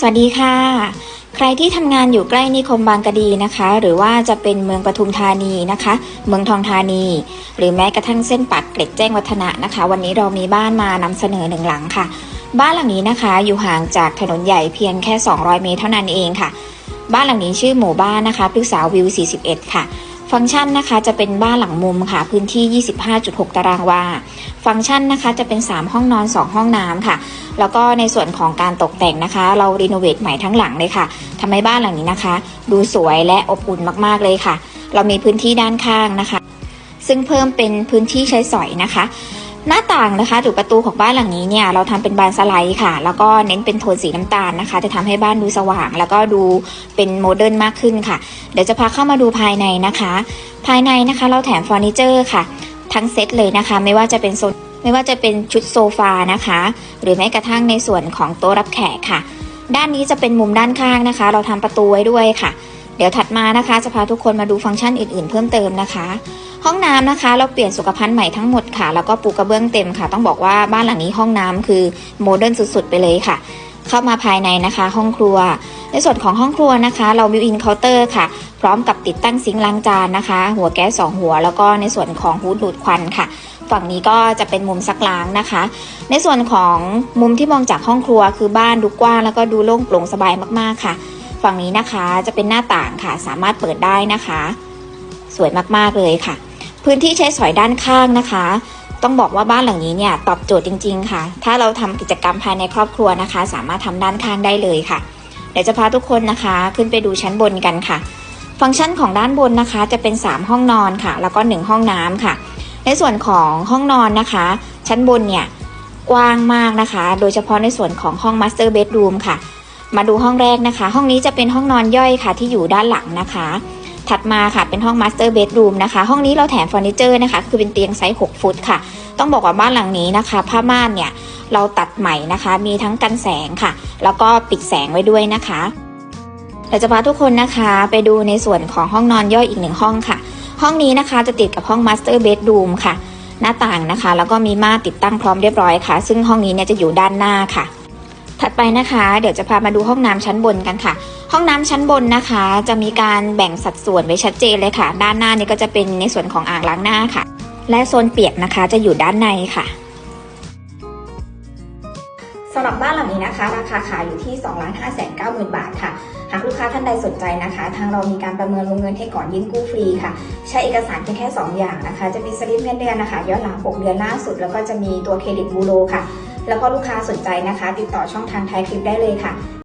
สวัสดีค่ะ ใครที่ทำงานอยู่ใกล้นิคมบางกะดีนะคะ หรือว่าจะเป็นเมืองปทุมธานีนะคะ เมืองทองธานี หรือแม้กระทั่งเส้นปักเกร็ดแจ้งวัฒนะนะคะ วันนี้เรามีบ้านมานำเสนอหนึ่งหลังค่ะ บ้านหลังนี้นะคะ อยู่ห่างจากถนนใหญ่เพียงแค่ 200 เมตรเท่านั้นเองค่ะ บ้านหลังนี้ชื่อหมู่บ้านนะคะพฤกษาวิว 41 ค่ะ ฟังก์ชันนะคะจะเป็นบ้านหลังมุมค่ะ พื้นที่ 25.6 ตารางวา ฟังก์ชันนะคะจะเป็น 3 ห้องนอน 2 ห้องน้ำค่ะ แล้วก็ในส่วนของการตกแต่งนะคะ เรารีโนเวทใหม่ทั้งหลังเลยค่ะทำให้บ้านหลังนี้นะคะ ดูสวยและอบอุ่นมากๆเลยค่ะ เรามีพื้นที่ด้านข้างนะคะ ซึ่งเพิ่มเป็นพื้นที่ใช้สอยนะคะ หน้าต่างนะคะหรือประตูของบ้านหลังนี้เนี่ยเราทำเป็นบานสไลด์ค่ะ แล้วก็เน้นเป็นโทนสีน้ำตาลนะคะ จะทำให้บ้านดูสว่าง แล้วก็ดูเป็นโมเดิร์นมากขึ้นค่ะ เดี๋ยวจะพาเข้ามาดูภายในนะคะ ภายในนะคะเราแถมเฟอร์นิเจอร์ค่ะ ทั้งเซตเลยนะคะ ไม่ว่าจะเป็นโซนไม่ว่าจะเป็นชุดโซฟานะคะ หรือแม้กระทั่งในส่วนของโต๊ะรับแขกค่ะ ด้านนี้จะเป็นมุมด้านข้างนะคะ เราทำประตูไว้ด้วยค่ะ เดี๋ยวถัดมานะคะ จะพาทุกคนมาดูฟังก์ชันอื่นๆ เพิ่มเติมนะคะ ห้องน้ำนะคะ เราเปลี่ยนสุขภัณฑ์ใหม่ทั้งหมดค่ะ แล้วก็ปูกระเบื้องเต็มค่ะ ต้องบอกว่าบ้านหลังนี้ห้องน้ำคือโมเดิร์นสุดๆ ไปเลยค่ะ เข้ามาภายในนะคะ ห้องครัว ในส่วนของห้องครัวนะคะ เราบิวอินเคาน์เตอร์ค่ะ พร้อมกับติดตั้งซิงค์ล้างจานนะคะ หัวแก๊สสองหัว แล้วก็ในส่วนของฮูดดูดควันค่ะฝั่งนี้ก็จะเป็นมุมซักล้างนะคะ ในส่วนของมุมที่มองจากห้องครัวคือบ้านดูกว้างแล้วก็ดูโล่งโปร่งสบายมากๆค่ะ ฝั่งนี้นะคะจะเป็นหน้าต่างค่ะ สามารถเปิดได้นะคะ สวยมากๆเลยค่ะ พื้นที่ใช้สอยด้านข้างนะคะ ต้องบอกว่าบ้านหลังนี้เนี่ยตอบโจทย์จริง ๆ ค่ะ ถ้าเราทำกิจกรรมภายในครอบครัวนะคะ สามารถทำด้านข้างได้เลยค่ะ เดี๋ยวจะพาทุกคนนะคะ ขึ้นไปดูชั้นบนกันค่ะ ฟังก์ชันของด้านบนนะคะ จะเป็น 3 ห้องนอนค่ะ แล้วก็ 1 ห้องน้ำค่ะ ในส่วนของห้องนอนนะคะ ชั้นบนเนี่ยกว้างมากนะคะ โดยเฉพาะในส่วนของห้อง Master Bedroom ค่ะ มาดูห้องแรกนะคะ ห้องนี้จะเป็นห้องนอนย่อยค่ะที่อยู่ด้านหลังนะคะ ถัดมาค่ะเป็นห้อง Master Bedroom นะคะ ห้องนี้เราแถมเฟอร์นิเจอร์นะคะ คือเป็นเตียงไซส์ 6 ฟุตค่ะ ต้องบอกว่าบ้านหลังนี้นะคะ ผ้าม่านเนี่ยเราตัดใหม่นะคะ มีทั้งกันแสงค่ะ แล้วก็ปิดแสงไว้ด้วยนะคะเดี๋ยวจะพาทุกคนนะคะไปดูในส่วนของห้องนอนย่อยอีกหนึ่งห้องค่ะ ห้องนี้นะคะจะติดกับห้อง Master Bedroom ค่ะ หน้าต่างนะคะ แล้วก็มีม่านติดตั้งพร้อมเรียบร้อยค่ะ ซึ่งห้องนี้เนี่ยจะอยู่ด้านหน้าค่ะ ถัดไปนะคะ เดี๋ยวจะพามาดูห้องน้ำชั้นบนกันค่ะ ห้องน้ำชั้นบนนะคะ จะมีการแบ่งสัดส่วนไว้ชัดเจนเลยค่ะ ด้านหน้านี่ก็จะเป็นในส่วนของอ่างล้างหน้าค่ะ และโซนเปียกนะคะจะอยู่ด้านในค่ะสำหรับบ้านหลังนี้นะคะ ราคาขายอยู่ที่ 2 5 9 0 0 0 0 บาทค่ะ หากลูกค้าท่านใดสนใจนะคะ ทางเรามีการประเมินวงเงินให้ก่อนยื่นกู้ฟรีค่ะ ใช้เอกสารเพียงแค่ 2 อย่างนะคะ จะมีสลิปเงินเดือนนะคะย้อนหลัง 6 เดือนล่าสุด แล้วก็จะมีตัวเครดิตบูโรค่ะ แล้วก็ลูกค้าสนใจนะคะ ติดต่อช่องทางไทยคลิปได้เลยค่ะ